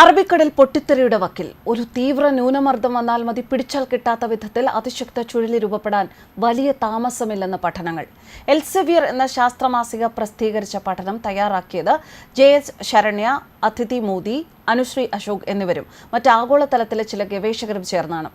അറബിക്കടൽ പൊട്ടിത്തെറിയുടെ വക്കിൽ ഒരു തീവ്ര ന്യൂനമർദ്ദം വന്നാൽ മതി പിടിച്ചാൽ കിട്ടാത്ത വിധത്തിൽ അതിശക്ത ചുഴലി രൂപപ്പെടാൻ വലിയ താമസമില്ലെന്ന പഠനങ്ങൾ. എൽസെവിയർ എന്ന ശാസ്ത്രമാസിക പ്രസിദ്ധീകരിച്ച പഠനം തയ്യാറാക്കിയത് ജെ എസ് ശരണ്യ അതിഥി മോദി അനുശ്രീ അശോക് എന്നിവരും. മറ്റ് ആഗോളതലത്തിലെ ചില ഗവേഷകരും ചേർന്നാണ്.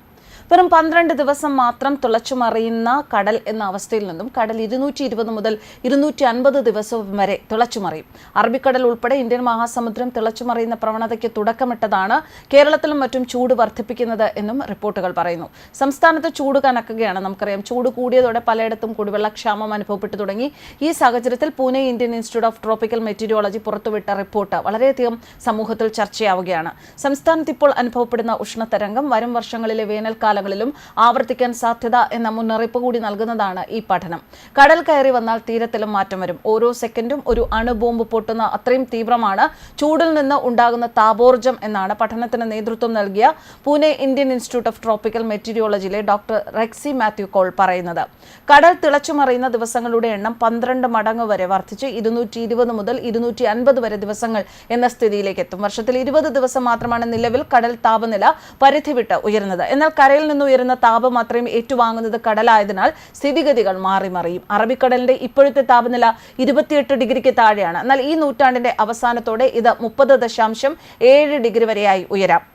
വെറും പന്ത്രണ്ട് ദിവസം മാത്രം തിളച്ചുമറിയുന്ന കടൽ എന്ന അവസ്ഥയിൽ നിന്നും കടൽ ഇരുന്നൂറ്റി ഇരുപത് മുതൽ ഇരുന്നൂറ്റി അൻപത് ദിവസവും വരെ തിളച്ചുമറിയും. അറബിക്കടൽ ഉൾപ്പെടെ ഇന്ത്യൻ മഹാസമുദ്രം തിളച്ചുമറിയുന്ന പ്രവണതയ്ക്ക് തുടക്കമിട്ടതാണ് കേരളത്തിലും മറ്റും ചൂട് വർദ്ധിപ്പിക്കുന്നത് എന്നും റിപ്പോർട്ടുകൾ പറയുന്നു. സംസ്ഥാനത്ത് ചൂട് കനക്കുകയാണ്. നമുക്കറിയാം ചൂട് കൂടിയതോടെ പലയിടത്തും കുടിവെള്ളക്ഷാമം അനുഭവപ്പെട്ടു തുടങ്ങി. ഈ സാഹചര്യത്തിൽ Pune Indian Institute of Tropical Meteorology പുറത്തുവിട്ട റിപ്പോർട്ട് വളരെയധികം സമൂഹത്തിൽ ചർച്ചയാവുകയാണ്. സംസ്ഥാനത്ത് ഇപ്പോൾ അനുഭവപ്പെടുന്ന ഉഷ്ണതരംഗം വരും വർഷങ്ങളിലെ വേനൽക്കാലങ്ങളിലും ആവർത്തിക്കാൻ സാധ്യത എന്ന മുന്നറിയിപ്പ് കൂടി നൽകുന്നതാണ് ഈ പഠനം. കടൽ കയറി വന്നാൽ തീരത്തിലും മാറ്റം വരും. ഓരോ സെക്കൻഡും ഒരു അണുബോംബ് പൊട്ടുന്ന അത്രയും തീവ്രമാണ്. ചൂടിൽ നിന്ന് ഉണ്ടാകുന്ന താപോർജം എന്നാണ് പഠനത്തിന് നേതൃത്വം നൽകിയ Pune Indian Institute of Tropical മെറ്റീരിയോളജിയിലെ doctor Roxy Mathew Koll പറയുന്നത്. കടൽ തിളച്ചുമറിയുന്ന ദിവസങ്ങളുടെ എണ്ണം പന്ത്രണ്ട് മടങ്ങ് വരെ വർദ്ധിച്ച് ഇരുന്നൂറ്റി ഇരുപത് മുതൽ ഇരുന്നൂറ്റി അൻപത് വരെ ദിവസങ്ങൾ എന്ന സ്ഥിതിയിലേക്ക് എത്തും. വർഷത്തിൽ ഇരുപത് ദിവസം മാത്രമാണ് നിലവിൽ കടൽ താപനില പരിധി വിട്ട് ഉയരുന്നത്. എന്നാൽ കരയിൽ നിന്ന് ഉയരുന്ന താപം അത്രയും ഏറ്റുവാങ്ങുന്നത് കടലായതിനാൽ സ്ഥിതിഗതികൾ മാറി മറിയും. അറബിക്കടലിന്റെ ഇപ്പോഴത്തെ താപനില ഇരുപത്തിയെട്ട് ഡിഗ്രിക്ക് താഴെയാണ്. എന്നാൽ ഈ നൂറ്റാണ്ടിന്റെ അവസാനത്തോടെ ഇത് മുപ്പത് ദശാംശം ഏഴ് ഡിഗ്രി വരെയായി ഉയരാം.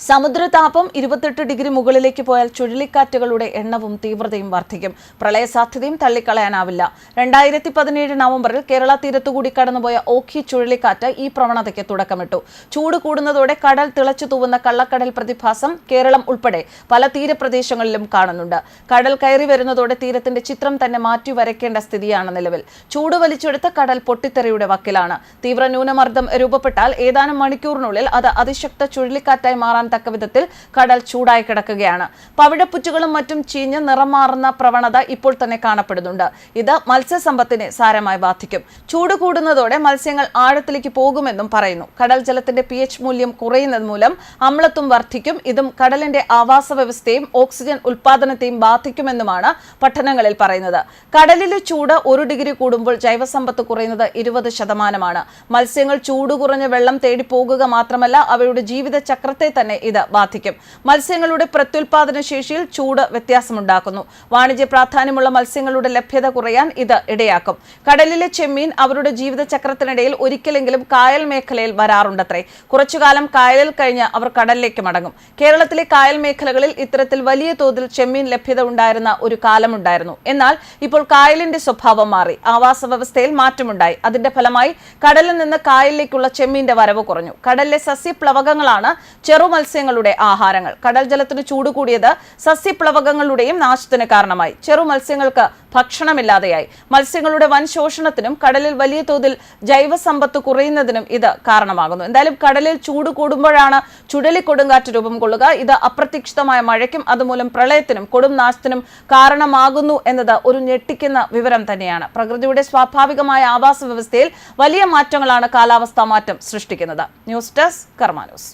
സമുദ്രതാപം ഇരുപത്തെട്ട് ഡിഗ്രി മുകളിലേക്ക് പോയാൽ ചുഴലിക്കാറ്റുകളുടെ എണ്ണവും തീവ്രതയും വർദ്ധിക്കും. പ്രളയ സാധ്യതയും തള്ളിക്കളയാനാവില്ല. രണ്ടായിരത്തി പതിനേഴ് നവംബറിൽ കേരള തീരത്തുകൂടി കടന്നുപോയ ഓഖി ചുഴലിക്കാറ്റ് ഈ പ്രവണതയ്ക്ക് തുടക്കമിട്ടു. ചൂട് കൂടുന്നതോടെ കടൽ തിളച്ചു തൂവുന്ന കള്ളക്കടൽ പ്രതിഭാസം കേരളം ഉൾപ്പെടെ പല തീരപ്രദേശങ്ങളിലും കാണുന്നുണ്ട്. കടൽ കയറി വരുന്നതോടെ തീരത്തിന്റെ ചിത്രം തന്നെ മാറ്റി വരയ്ക്കേണ്ട സ്ഥിതിയാണ് നിലവിൽ. ചൂട് വലിച്ചെടുത്ത കടൽ പൊട്ടിത്തെറിയുടെ വക്കിലാണ്. തീവ്ര ന്യൂനമർദ്ദം രൂപപ്പെട്ടാൽ ഏതാനും മണിക്കൂറിനുള്ളിൽ അത് അതിശക്ത ചുഴലിക്കാറ്റായി മാറാൻ തക്ക വിധത്തിൽ കടൽ ചൂടായി കിടക്കുകയാണ്. പവിഴപ്പുറ്റുകളും മറ്റും ചീഞ്ഞ് നിറം മാറുന്ന പ്രവണത ഇപ്പോൾ തന്നെ കാണപ്പെടുന്നുണ്ട്. ഇത് മത്സ്യസമ്പത്തിനെ സാരമായി ബാധിക്കും. ചൂട് കൂടുന്നതോടെ മത്സ്യങ്ങൾ ആഴത്തിലേക്ക് പോകുമെന്നും പറയുന്നു. കടൽ ജലത്തിന്റെ പി എച്ച് മൂല്യം കുറയുന്നത് മൂലം അമ്ലത്വം വർദ്ധിക്കും. ഇതും കടലിന്റെ ആവാസ വ്യവസ്ഥയും ഓക്സിജൻ ഉൽപാദനത്തെയും ബാധിക്കുമെന്നുമാണ് പഠനങ്ങളിൽ പറയുന്നത്. കടലിലെ ചൂട് ഒരു ഡിഗ്രി കൂടുമ്പോൾ ജൈവസമ്പത്ത് കുറയുന്നത് ഇരുപത് ശതമാനമാണ്. മത്സ്യങ്ങൾ ചൂട് കുറഞ്ഞ വെള്ളം തേടി പോകുക മാത്രമല്ല അവയുടെ ജീവിത ചക്രത്തെ തന്നെ ഇത് ബാധിക്കും. മത്സ്യങ്ങളുടെ പ്രത്യുൽപാദന ശേഷിയിൽ ചൂട് വ്യത്യാസമുണ്ടാക്കുന്നു. വാണിജ്യ പ്രാധാന്യമുള്ള മത്സ്യങ്ങളുടെ ലഭ്യത കുറയാൻ ഇത് ഇടയാക്കും. കടലിലെ ചെമ്മീൻ അവരുടെ ജീവിത ചക്രത്തിനിടയിൽ ഒരിക്കലെങ്കിലും കായൽ മേഖലയിൽ വരാറുണ്ടത്രേ. കുറച്ചുകാലം കായലിൽ കഴിഞ്ഞ് അവർ കടലിലേക്ക് മടങ്ങും. കേരളത്തിലെ കായൽ മേഖലകളിൽ ഇത്തരത്തിൽ വലിയ തോതിൽ ചെമ്മീൻ ലഭ്യത ഉണ്ടായിരുന്ന ഒരു കാലമുണ്ടായിരുന്നു. എന്നാൽ ഇപ്പോൾ കായലിന്റെ സ്വഭാവം മാറി. ആവാസ വ്യവസ്ഥയിൽ മാറ്റമുണ്ടായി. അതിന്റെ ഫലമായി കടലിൽ നിന്ന് കായലിലേക്കുള്ള ചെമ്മീന്റെ വരവ് കുറഞ്ഞു. കടലിലെ സസ്യപ്ലവകങ്ങളാണ് ചെറു മത്സ്യങ്ങളുടെ ആഹാരങ്ങൾ. കടൽ ജലത്തിന് ചൂട് കൂടിയത് സസ്യപ്ലവകങ്ങളുടെയും നാശത്തിന് കാരണമായി. ചെറു മത്സ്യങ്ങൾക്ക് ഭക്ഷണമില്ലാതെയായി. മത്സ്യങ്ങളുടെ വൻ ശോഷണത്തിനും കടലിൽ വലിയ തോതിൽ ജൈവസമ്പത്ത് കുറയുന്നതിനും ഇത് കാരണമാകുന്നു. എന്തായാലും കടലിൽ ചൂട് കൂടുമ്പോഴാണ് ചുഴലിക്കൊടുങ്കാറ്റ് രൂപം കൊള്ളുക. ഇത് അപ്രതീക്ഷിതമായ മഴയ്ക്കും അതുമൂലം പ്രളയത്തിനും കൊടും നാശത്തിനും കാരണമാകുന്നു എന്നത് ഒരു ഞെട്ടിക്കുന്ന വിവരം തന്നെയാണ്. പ്രകൃതിയുടെ സ്വാഭാവികമായ ആവാസ വ്യവസ്ഥയിൽ വലിയ മാറ്റങ്ങളാണ് കാലാവസ്ഥാ മാറ്റം സൃഷ്ടിക്കുന്നത്. News desk Karma news